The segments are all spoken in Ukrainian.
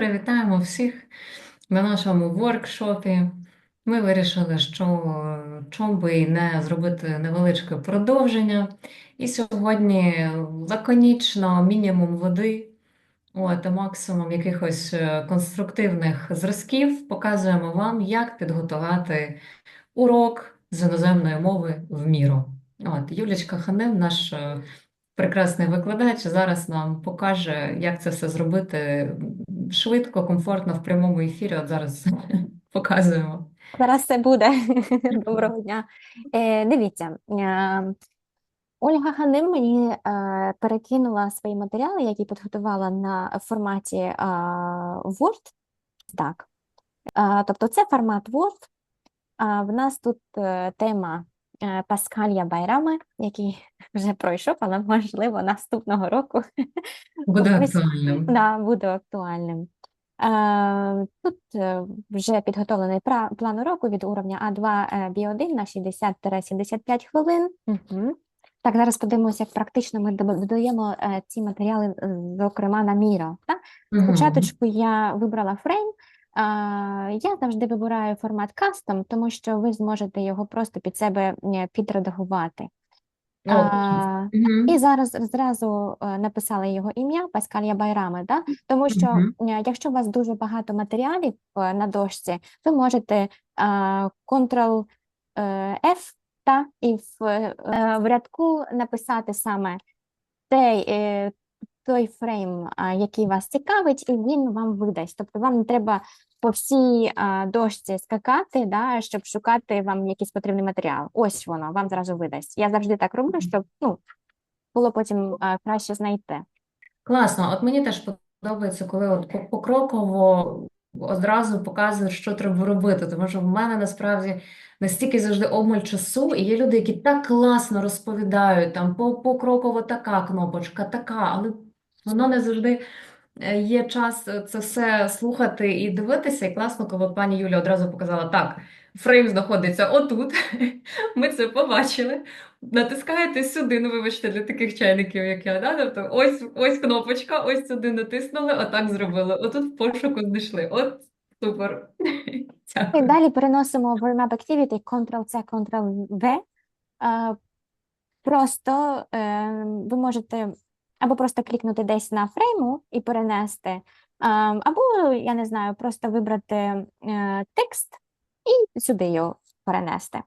Привітаємо всіх на нашому воркшопі. Ми вирішили, що чому би не зробити невеличке продовження. І сьогодні лаконічно мінімум води, от, максимум якихось е, конструктивних зразків показуємо вам, як підготувати урок з іноземної мови в міру. От, Юлічка Ханин, наш е, прекрасний викладач, зараз нам покаже, як це все зробити швидко, комфортно в прямому ефірі. От зараз показуємо. Зараз все буде. Доброго дня. Е, дивіться, е, Ольга Ханим мені е, перекинула свої матеріали, які підготувала на форматі е, Word. Так. Тобто це формат Word. А в нас тут тема Паскалія Байрами, який вже пройшов, але можливо наступного року Буде актуальним. Да, буде актуальним. Е, Тут е, вже підготовлений план уроку від уровня А2 е, Бі1 на 60-75 хвилин. Мгм. Так, зараз подивимося, як практично ми додаємо е, ці матеріали, е, зокрема, на Miro. Так? Спочатку я вибрала фрейм. Я завжди вибираю формат кастом, тому що ви зможете його просто під себе підредагувати. О, А, мгм. і зараз зразу е, написала його ім'я Паскалія Байрами, да? Тому що е, якщо у вас дуже багато матеріалів е, на дошці, ви можете е, Ctrl е, F та, і в, в рядку написати саме той, е, той фрейм, який вас цікавить, і він вам видасть. Тобто вам не треба по всій дошці скакати, да, щоб шукати вам якийсь потрібний матеріал. Ось воно, вам зразу видасть. Я завжди так роблю, щоб ну, було потім краще знайти. Класно. От мені теж подобається, коли от покроково одразу показують, що треба робити, тому що в мене насправді настільки завжди обмаль часу, і є люди, які так класно розповідають, там по- покроково така кнопочка, така, але воно не завжди е, є час е, це все слухати і дивитися. І класно, коли пані Юля одразу показала, так, фрейм знаходиться отут, ми це побачили. Натискаєте сюди, ну вибачте, для таких чайників, як я, да? Тобто ось, ось кнопочка, ось сюди натиснули, отак зробили. Отут в пошуку знайшли. От супер. І далі переносимо в Remap Activity Ctrl-C, Ctrl-V. Просто е, ви можете або просто клікнути десь на фрейму і перенести, або, я не знаю, просто вибрати е, текст і сюди його перенести.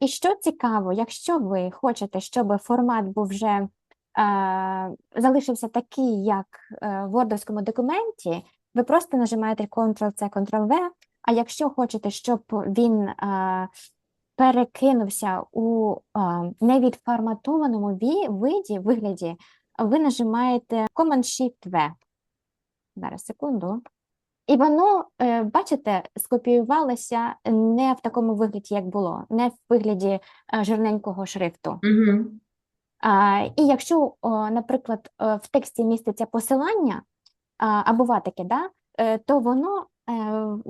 І що цікаво, якщо ви хочете, щоб формат був вже залишився такий, як е, в Wordовському документі, ви просто нажимаєте Ctrl-C, Ctrl-V, а якщо хочете, щоб він е, перекинувся у е, невідформатованому ві- виді, вигляді, ви нажимаєте Command-Shift-V. Зараз, секунду. І воно, е, бачите, скопіювалося не в такому вигляді, як було, не в вигляді е, жирненького шрифту. Угу. А, і якщо, о, наприклад, е, в тексті міститься посилання а, або ватики, да, то воно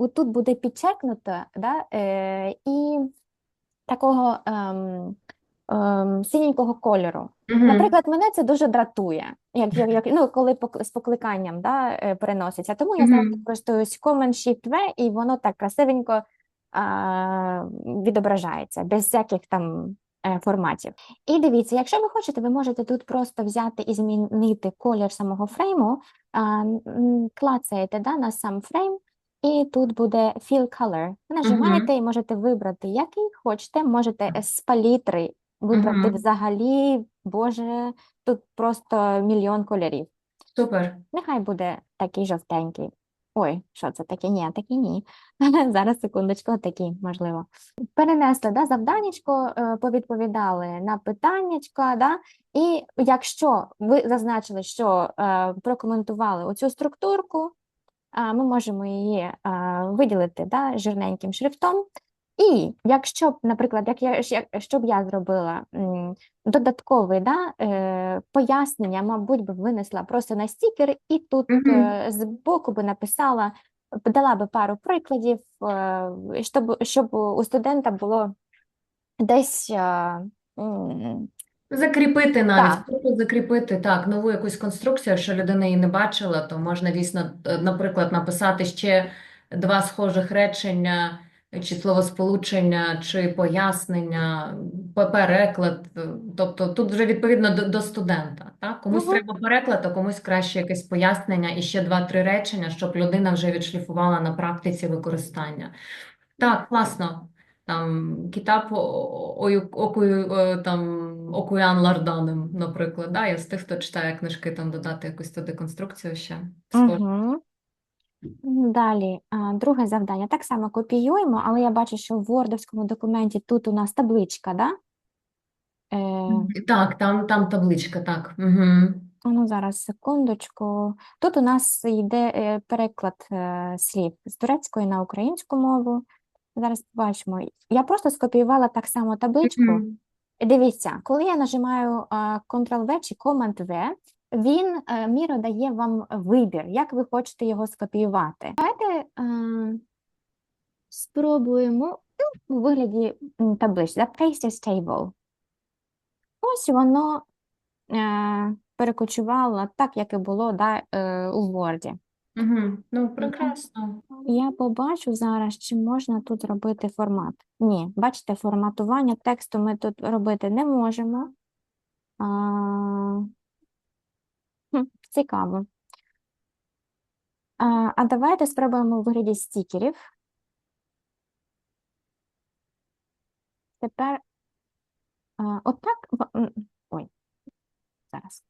е, тут буде підчеркнуто да, е, і такого ем, ем, синенького кольору. Наприклад, мене це дуже дратує, як, як, як ну, коли з покликанням да, е, переноситься. Тому я завжди Мгм. користуюсь Command-Shift-V, і воно так красивенько а, відображається, без всяких там е, форматів. І дивіться, якщо ви хочете, ви можете тут просто взяти і змінити колір самого фрейму, а, клацаєте да, на сам фрейм, і тут буде Fill Color. Нажимаєте і можете вибрати, який хочете, можете з палітри вибрати Мгм. взагалі, боже, тут просто мільйон кольорів. Супер. Нехай буде такий жовтенький. Ой, що це таке? Ні, такий ні. Зараз, секундочку, такий, можливо. Перенесли да, завданнячко, е, повідповідали на питаннячка, да? І якщо ви зазначили, що е, прокоментували оцю структурку, ми можемо її виділити да, жирненьким шрифтом. І якщо б, наприклад, як я, щоб я зробила додаткове да, е, пояснення, мабуть, би винесла просто на стікер, і тут Мгм. е, збоку би написала, дала би пару прикладів, е, щоб, щоб у студента було десь Закріпити навіть, Так. просто закріпити так, нову якусь конструкцію, якщо людина її не бачила, то можна дійсно, е, наприклад, написати ще два схожих речення, чи словосполучення, чи пояснення, переклад. Тобто тут вже відповідно до, до студента. Так? Комусь Мгм. треба переклад, а комусь краще якесь пояснення і ще два-три речення, щоб людина вже відшліфувала на практиці використання. Так, класно. Там кітап окую е, там Окуян Ларданем, наприклад. Да, я з тих, хто читає книжки, там додати якусь туди конструкцію ще. Угу. Далі, друге завдання. Так само копіюємо, але я бачу, що в Word документі тут у нас табличка, да? Е, Так, там, там табличка, так. Угу. Ну, зараз секундочку. Тут у нас йде е, переклад е, слів з турецької на українську мову. Зараз побачимо. Я просто скопіювала так само табличку. Дивіться, коли я нажимаю Ctrl-V чи Command-V, він е, Міро дає вам вибір, як ви хочете його скопіювати. Давайте е, спробуємо ну, у вигляді таблички. Paste table. Ось воно е, перекочувало так, як і було да, е, у Word. Угу. Ну, прекрасно. Я побачу зараз, чи можна тут робити формат. Ні, бачите, форматування тексту ми тут робити не можемо. А, цікаво. А, а давайте спробуємо у вигляді стікерів. Тепер а, отак. Ой, зараз.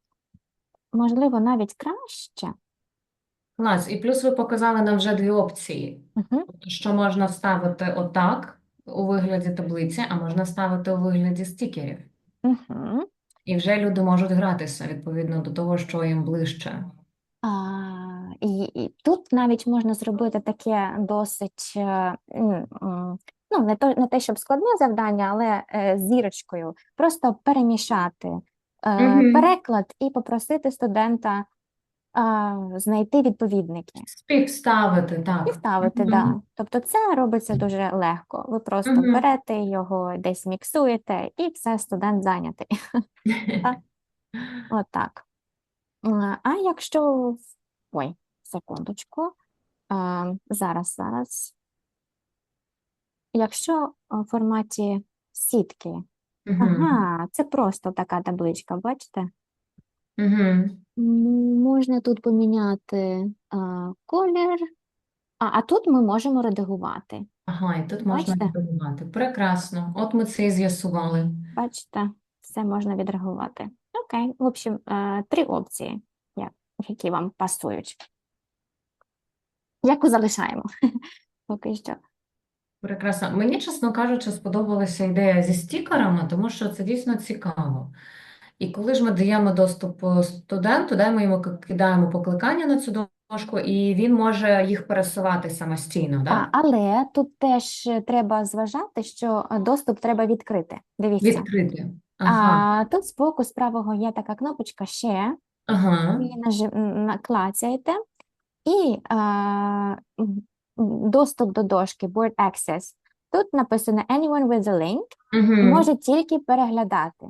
Можливо, навіть краще. Клас. І плюс ви показали нам вже дві опції. Угу. Тобто, що можна вставити отак у вигляді таблиці, а можна ставити у вигляді стікерів. Угу. І вже люди можуть гратися відповідно до того, що їм ближче. А, і, і тут навіть можна зробити таке досить, е, ну, не то, не те, щоб складне завдання, але е, зірочкою. Просто перемішати е, Мгм. переклад і попросити студента а, знайти відповідники. Співставити, так. І ставити, Мгм. да. Тобто це робиться дуже легко. Ви просто Мгм. берете його, десь міксуєте, і все, студент зайнятий. Так. Отак. А а якщо. Ой, секундочку. А, зараз, зараз. Якщо в форматі сітки, Мгм. ага, це просто така табличка, бачите? Можна тут поміняти а, колір, а, а тут ми можемо редагувати. Ага, і тут можна Бачите? відреагувати. Прекрасно. От ми це і з'ясували. Бачите, все можна відреагувати. Окей, в общем, е, три опції, я- які вам пасують. Яку залишаємо? Поки що. Прекрасно. Мені, чесно кажучи, сподобалася ідея зі стікерами, тому що це дійсно цікаво. І коли ж ми даємо доступ е, студенту, да, ми йому кидаємо покликання на цю дошку, і він може їх пересувати самостійно, А, але тут теж е, треба зважати, що е, доступ треба відкрити. Дивіться. Відкрити. Ага. А тут збоку з правого є така кнопочка ще. Ага. Ви нажи- наклацяєте, і а, м, доступ до дошки, Board Access. Тут написано Anyone with a link Мгм. може тільки переглядати.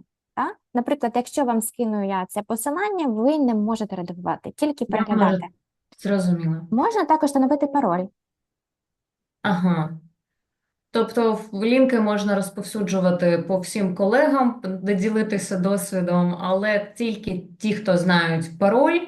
Наприклад, якщо вам скину я це посилання, ви не можете редагувати, тільки перекладати, переглядати. Зрозуміло. Можна також встановити пароль. Ага. Тобто в- лінки можна розповсюджувати по всім колегам, ділитися досвідом, але тільки ті, хто знають пароль,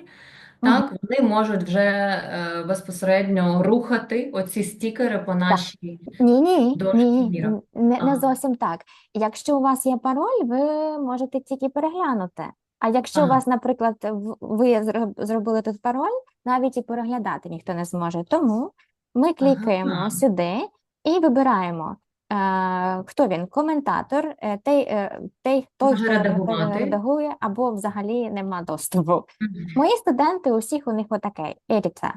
так, вони можуть вже е, безпосередньо рухати оці стікери по нашій. Ні, ні, Дошки ні, Міра. не, не зовсім так. Якщо у вас є пароль, ви можете тільки переглянути. А якщо у Ага. вас, наприклад, в- ви зроб- зробили тут пароль, навіть і переглядати ніхто не зможе. Тому ми клікаємо Ага. сюди і вибираємо, хто він, коментатор, е, той, е, той, той, хто редагувати. редагує, або взагалі нема доступу. Мої студенти, усіх у них отаке, editor.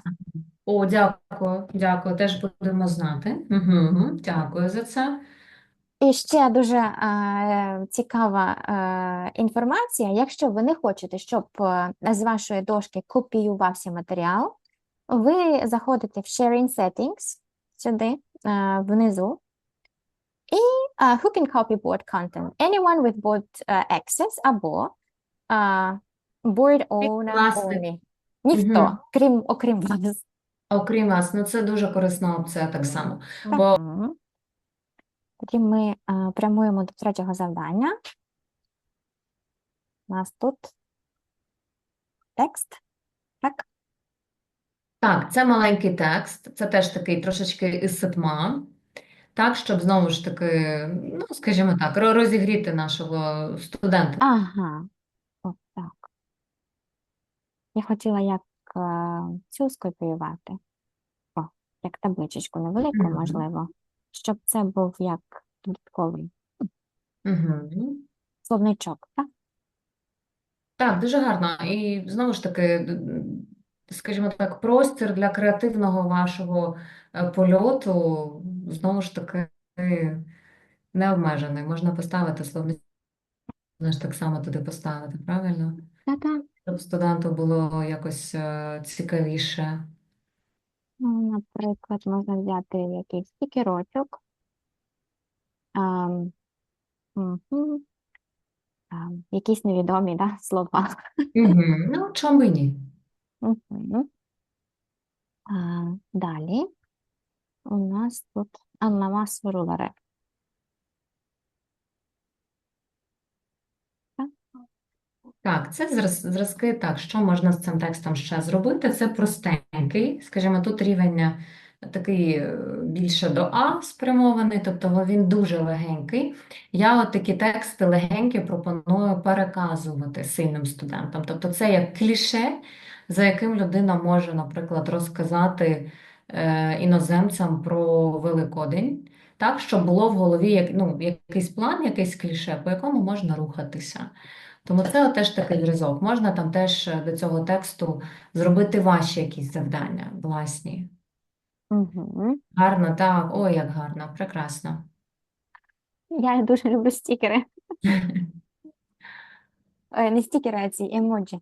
О, дякую, дякую. Теж будемо знати. Угу. Дякую за це. І ще дуже е, цікава е, інформація. Якщо ви не хочете, щоб е, з вашої дошки копіювався матеріал, ви заходите в Sharing Settings сюди, е, внизу, І uh, who can copy board content? Anyone with board uh, access або uh, board owner власник. only. Ніхто, Мгм. крім, окрім вас. Окрім вас, ну це дуже корисна опція так само. Бо Мгм. Тоді ми а, прямуємо до третього завдання. У нас тут текст. Так? Так, це маленький текст, це теж такий трошечки із ситма, так, щоб знову ж таки, ну, скажімо так, розігріти нашого студента. Ага. От так. Я хотіла як а, цю скопіювати. О, як табличечку невелику, Мгм. можливо, щоб це був як додатковий Угу. словничок, так? Так, дуже гарно. І знову ж таки, д- скажімо так, простір для креативного вашого е, польоту, знову ж таки, не обмежений. Можна поставити словник, можна ж так само туди поставити, правильно? Та-та. Щоб студенту було якось е, цікавіше. Ну, наприклад, можна взяти якийсь стікерочок. Мгм. Ам, якісь невідомі да, слова. Угу. Ну, чому ні? Мгм. А, далі у нас тут анламас руларе. Так, це зраз- зразки. Так, що можна з цим текстом ще зробити? Це простенький, скажімо, тут рівень е, такий е, більше до А спрямований, тобто він дуже легенький. Я от такі тексти легенькі пропоную переказувати сильним студентам. Тобто це як кліше, за яким людина може, наприклад, розказати е, іноземцям про Великодень, так, щоб було в голові як, ну, якийсь план, якийсь кліше, по якому можна рухатися. Тому це теж такий зразок. Можна там теж е, до цього тексту зробити ваші якісь завдання власні. Угу. Гарно, так, ой, як гарно, прекрасно. Я дуже люблю стікери. Е, Не стікери, а ці емоджі.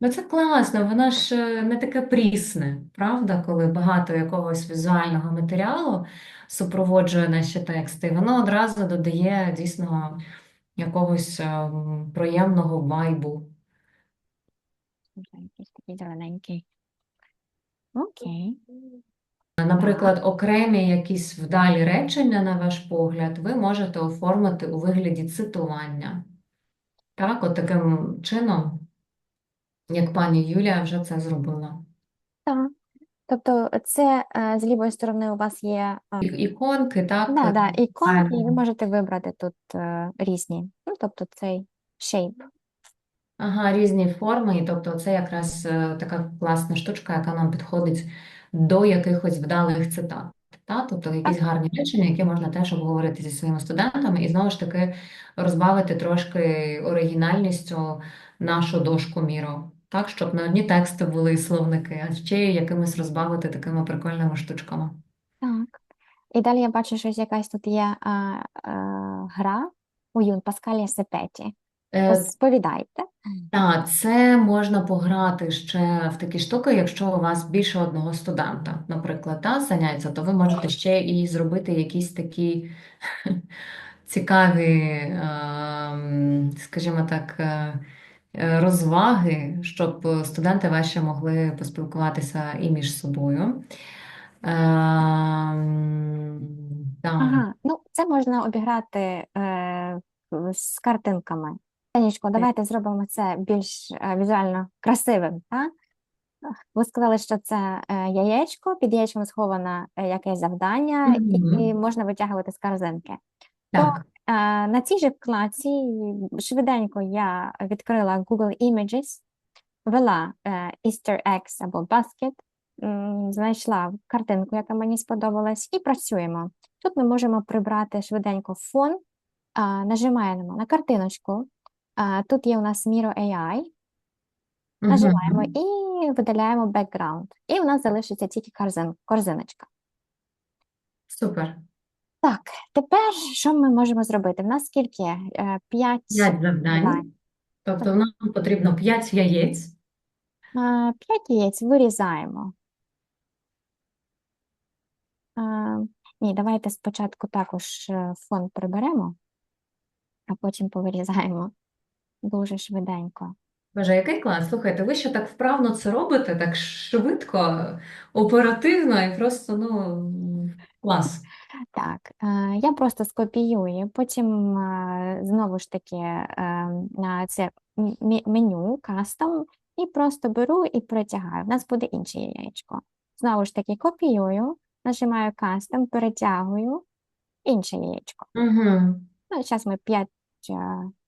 Ну це класно, воно ж е, не таке прісне, правда, коли багато якогось візуального матеріалу супроводжує наші тексти, і воно одразу додає дійсно якогось ем, приємного вайбу. Вже Якийсь такий зелененький. Окей. Наприклад, окремі якісь вдалі речення, на ваш погляд, ви можете оформити у вигляді цитування. Так, от таким чином, як пані Юлія вже це зробила. Так. Тобто це е, з лівої сторони у вас є е, Іконки, так, да, да, іконки, і ви можете вибрати тут е, різні. Ну, тобто цей shape. Ага, різні форми, і тобто це якраз така класна штучка, яка нам підходить до якихось вдалих цитат. Та? Тобто якісь гарні речення, які можна теж обговорити зі своїми студентами, і знову ж таки розбавити трошки оригінальністю нашу дошку Міро. Так, щоб не одні тексти були і словники, а ще й якимись розбавити такими прикольними штучками. Так. І далі я бачу, що якась тут є а, а, гра у Юн Паскалі Сепеті. Е, Розповідайте. Так, це можна пограти ще в такі штуки, якщо у вас більше одного студента, наприклад, та, заняття, то ви можете ще і зробити якісь такі цікаві, ем, скажімо так, е, розваги, щоб студенти ваші могли поспілкуватися і між собою. Ем. Ага, ну це можна обіграти е, з картинками. Танечко, давайте зробимо це більш е, візуально красивим. Та? Ви сказали, що це е, яєчко, під яєчком сховане е, якесь завдання, і, Мгм. і можна витягувати з корзинки. Так. На цій же вкладці швиденько я відкрила Google Images, ввела е, Easter eggs або basket, знайшла картинку, яка мені сподобалась, і працюємо. Тут ми можемо прибрати швиденько фон, нажимаємо на картиночку. Тут є у нас Miro AI, нажимаємо і видаляємо background. І у нас залишиться тільки корзин, корзиночка. Супер. Так, тепер що ми можемо зробити? В нас скільки? Е, П'ять завдань. Тобто нам потрібно 5 яєць. Е, П'ять яєць вирізаємо. Е, Ні, давайте спочатку також е, фон приберемо, а потім повирізаємо дуже швиденько. Боже, який клас. Слухайте, ви ще так вправно це робите, так швидко, оперативно і просто, ну, клас. Так, я просто скопіюю, потім знову ж таки е, на це меню кастом і просто беру і перетягаю. У нас буде інше яєчко. Знову ж таки копіюю, нажимаю кастом, перетягую інше яєчко. Угу. Ну, зараз ми 5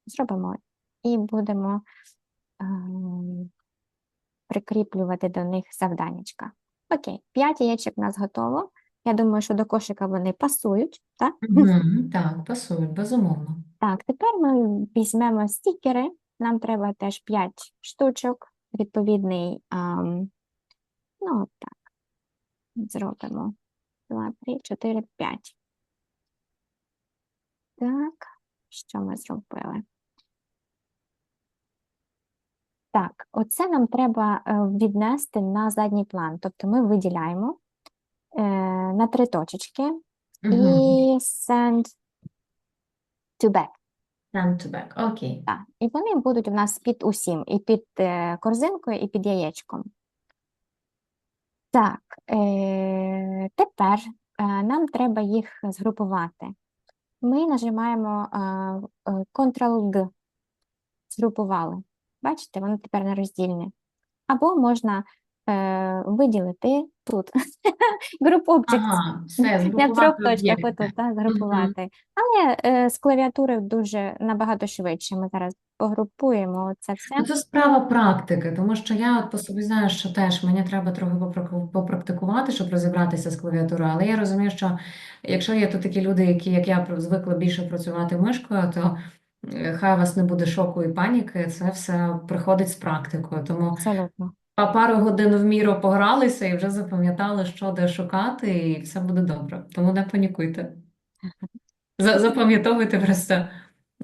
зробимо і будемо ем, прикріплювати до них завданнячка. Окей, 5 яєчок у нас готово. Я думаю, що до кошика вони пасують, так? Так, пасують, безумовно. Так, тепер ми візьмемо стікери. Нам треба теж 5 штучок, відповідний, ам, ну, от так, зробимо. 2, 3, 4, 5. Так, що ми зробили? Так, оце нам треба е, віднести на задній план. Тобто ми виділяємо на три точечки і send to back. Send to back. Окей. Так, і вони будуть у нас під усім, і під е, корзинкою, і під яєчком. Так, е, тепер е, нам треба їх згрупувати. Ми нажимаємо е, е, Ctrl-G, згрупували. Бачите, воно тепер не роздільне. Або можна е, виділити тут. Ага, все, трьох точках отут, так, згрупувати. Але е, з клавіатури дуже набагато швидше. Ми зараз погрупуємо це все. Ну, Це справа практики, тому що я от по собі знаю, що теж мені треба трохи попрак- попрактикувати, щоб розібратися з клавіатурою. Але я розумію, що якщо є тут такі люди, які, як я, звикли більше працювати мишкою, то е, хай у вас не буде шоку і паніки, це все приходить з практикою. Тому Абсолютно. Па- пару годин в міру погралися і вже запам'ятали, що де шукати, і все буде добре. Тому не панікуйте. Запам'ятовуйте просто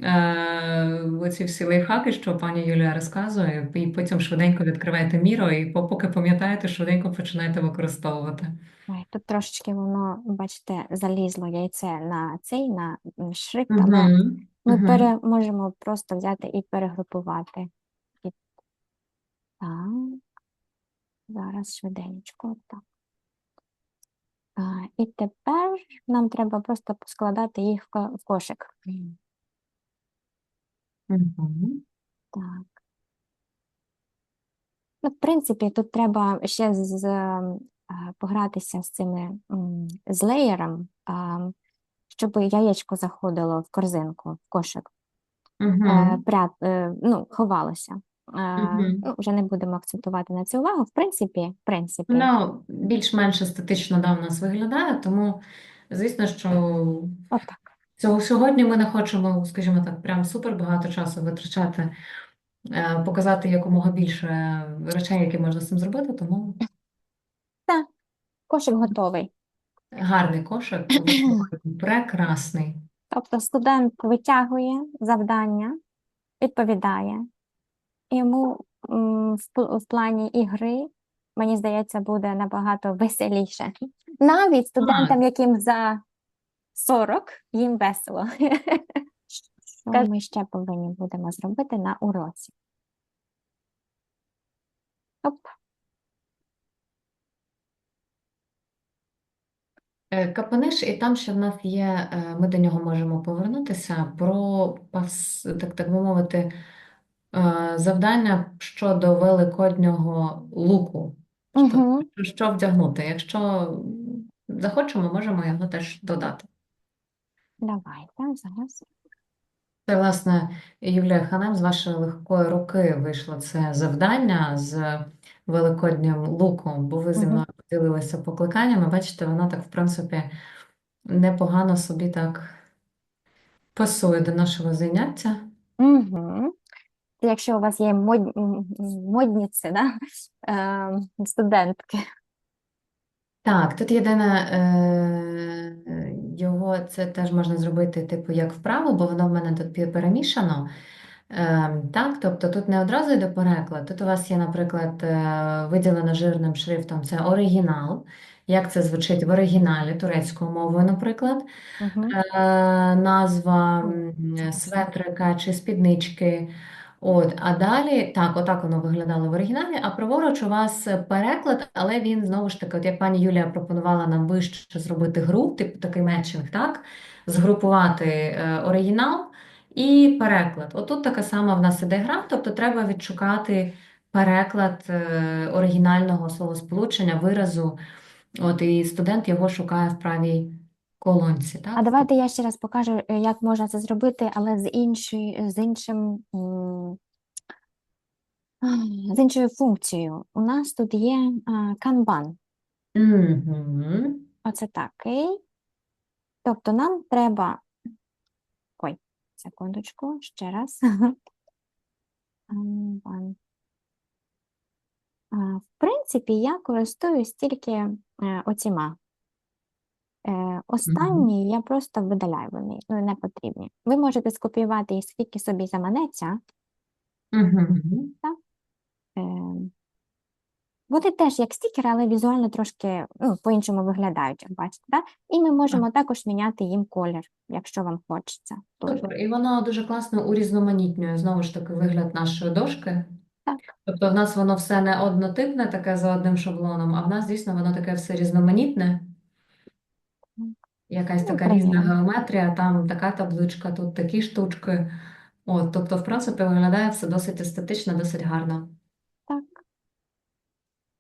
е, оці всі лайфхаки, що пані Юлія розказує, і потім швиденько відкриваєте міру, і поки пам'ятаєте, швиденько починаєте використовувати. Ой, тут трошечки воно, бачите, залізло яйце на цей, на шрифт, але Угу. ми Угу. пере, можемо просто взяти і перегрупувати. І, так, зараз швиденько, так. А, і тепер нам треба просто поскладати їх в кошик. Угу. Так. Ну, в принципі, тут треба ще з, з, погратися з цими з леєром, щоб яєчко заходило в корзинку, в кошик, Угу. прят, е, ну, ховалося. Угу. ну, вже не будемо акцентувати на це увагу. В принципі, в принципі, Ну, більш-менш естетично да, в нас виглядає, тому, звісно, що отак. цього сьогодні ми не хочемо, скажімо так, прям супер багато часу витрачати, е, показати якомога більше речей, які можна з цим зробити, тому Так, кошик готовий. гарний кошик, прекрасний. Тобто студент витягує завдання, відповідає. Йому в, в плані ігри, мені здається, буде набагато веселіше. Навіть студентам, яким за 40, їм весело. Що ми ще повинні будемо зробити на уроці? Оп. Е, Капаниш, і там ще в нас є, е, ми до нього можемо повернутися, про, так, так би мовити, завдання щодо великоднього луку. Що, Угу. що вдягнути? Якщо захочемо, можемо його теж додати. Давайте зараз. Це, власне, Юлія Ханем, з вашої легкої руки вийшло це завдання з великоднім луком, бо ви зі мною поділилися покликаннями. Бачите, воно так, в принципі, непогано собі так пасує до нашого заняття. Угу. Якщо у вас є мод... м, м, да? е, студентки. Так, тут єдине, е, його це теж можна зробити, типу, як вправо, бо воно в мене тут перемішано. Ем, так, тобто тут не одразу йде переклад. Тут у вас є, наприклад, е, виділено жирним шрифтом це оригінал. Як це звучить в оригіналі турецькою мовою, наприклад. Угу. Е, назва светрика чи спіднички. От, а далі, так, отак воно виглядало в оригіналі, а праворуч у вас переклад, але він знову ж таки, от як пані Юлія пропонувала нам вище зробити гру, типу такий метчинг, так? Згрупувати е, оригінал і переклад. Отут така сама в нас іде гра, тобто треба відшукати переклад е, оригінального словосполучення, виразу. От, і студент його шукає в правій колонці, Так? А давайте я ще раз покажу, е, як можна це зробити, але з іншою, з іншим, з іншою функцією. У нас тут є канбан. Угу. Оце такий. Тобто нам треба. Ой, секундочку, ще раз. В принципі, я користуюсь тільки е, оціма. Е, Останні я просто видаляю вони, ну не потрібні. Ви можете скопіювати їх скільки собі заманеться. Угу. Е, Вони теж як стікери, але візуально трошки ну, по-іншому виглядають, як бачите. Да? І ми можемо також міняти їм колір, якщо вам хочеться. Супер. І воно дуже класно урізноманітнює знову ж таки вигляд нашої дошки. Так. Тобто в нас воно все не однотипне, таке за одним шаблоном, а в нас дійсно воно таке все різноманітне. Якась Ну, така різна геометрія, там така табличка, тут такі штучки. От, тобто, в принципі, виглядає все досить естетично, досить гарно. Так.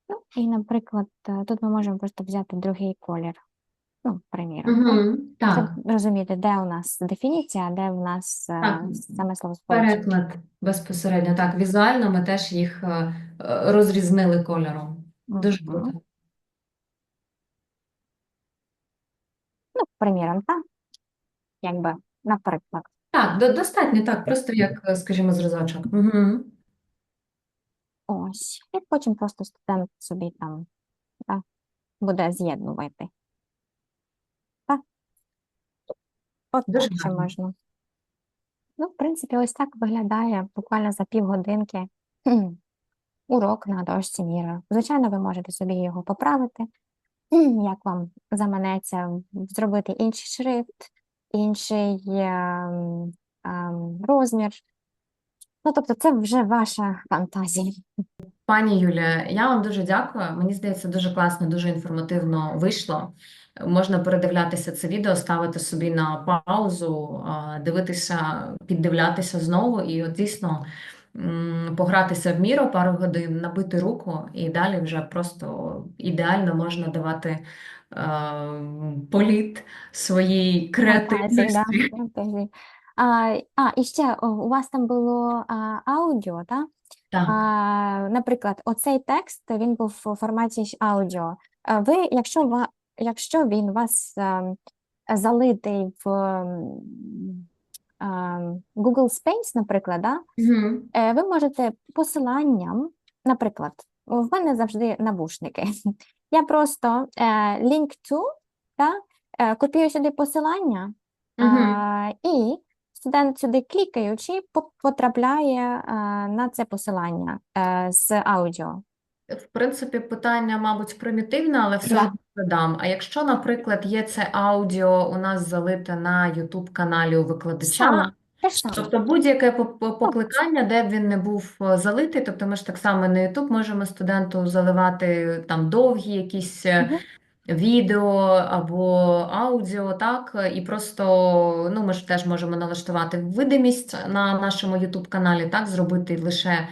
Ну, і, наприклад, е, тут ми можемо просто взяти другий колір. Ну, приміром. Угу. Так, Щоб розуміти, де у нас дефініція, де в нас е, Так. саме словосполучення. переклад безпосередньо. Так, візуально ми теж їх е, розрізнили кольором. Дуже круто. Приміром, так? Якби, наприклад. Так, до- достатньо, так, просто як, е, скажімо, зразочок. Угу. Ось. І потім просто студент собі там да, буде з'єднувати. Так. От Дуже так ще гарно. можна. Ну, в принципі, ось так виглядає буквально за півгодинки урок на дошці міра. Звичайно, ви можете собі його поправити, як вам заманеться, зробити інший шрифт, інший ем, ем, розмір. Ну, тобто, це вже ваша фантазія. Пані Юлія, я вам дуже дякую. Мені здається, дуже класно, дуже інформативно вийшло. Можна передивлятися це відео, ставити собі на паузу, дивитися, піддивлятися знову і от дійсно погратися в міру пару годин, набити руку, і далі вже просто ідеально можна давати е, політ своїй креативності. А, а, і ще у вас там було а, аудіо, так? Так. А, наприклад, оцей текст він був у форматі аудіо. А Ви, якщо якщо він вас ем, залитий в Google Space, наприклад, да, е, ви можете посиланням, наприклад, в мене завжди навушники. Я просто е, link to, та, е, копію сюди посилання, а, і студент сюди клікаючи, потрапляє на це посилання з аудіо. В принципі, питання, мабуть, примітивне, але все Да. одно додам. А якщо, наприклад, є це аудіо у нас залите на YouTube каналі у викладача, те ж саме. тобто будь-яке по- по- покликання, де б він не був е, залитий, тобто ми ж так само на YouTube можемо студенту заливати там довгі якісь е, Мгм. відео або аудіо, так, і просто, ну, ми ж теж можемо налаштувати видимість на нашому YouTube каналі, так, зробити лише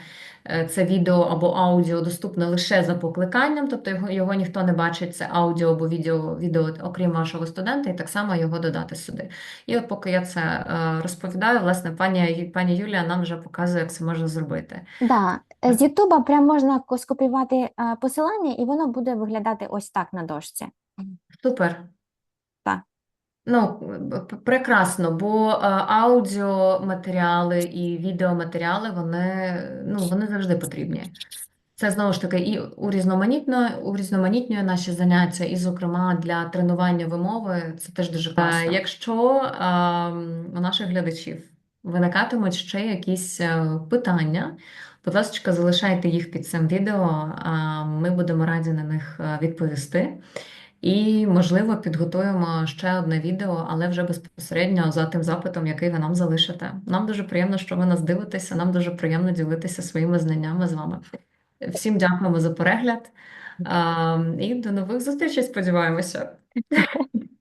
це відео або аудіо доступне лише за покликанням, тобто його, його ніхто не бачить, це аудіо або відео, відео, окрім вашого студента, і так само його додати сюди. І от поки я це е, розповідаю, власне, пані, пані Юлія нам вже показує, як це можна зробити. Да. З Ютуба прям можна ко- скопіювати е, посилання, і воно буде виглядати ось так на дошці. Супер. Ну, прекрасно, бо е, аудіоматеріали і відеоматеріали, вони, ну, вони завжди потрібні. Це знову ж таки і урізноманітно, урізноманітнює наші заняття, і, зокрема, для тренування вимови це теж дуже класно. Якщо е, у наших глядачів виникатимуть ще якісь е, питання, будь ласка, залишайте їх під цим відео, а ми будемо раді на них е, відповісти. І, можливо, підготуємо ще одне відео, але вже безпосередньо за тим запитом, який ви нам залишите. Нам дуже приємно, що ви нас дивитеся. Нам дуже приємно ділитися своїми знаннями з вами. Всім дякуємо за перегляд. І до нових зустрічей, сподіваємося.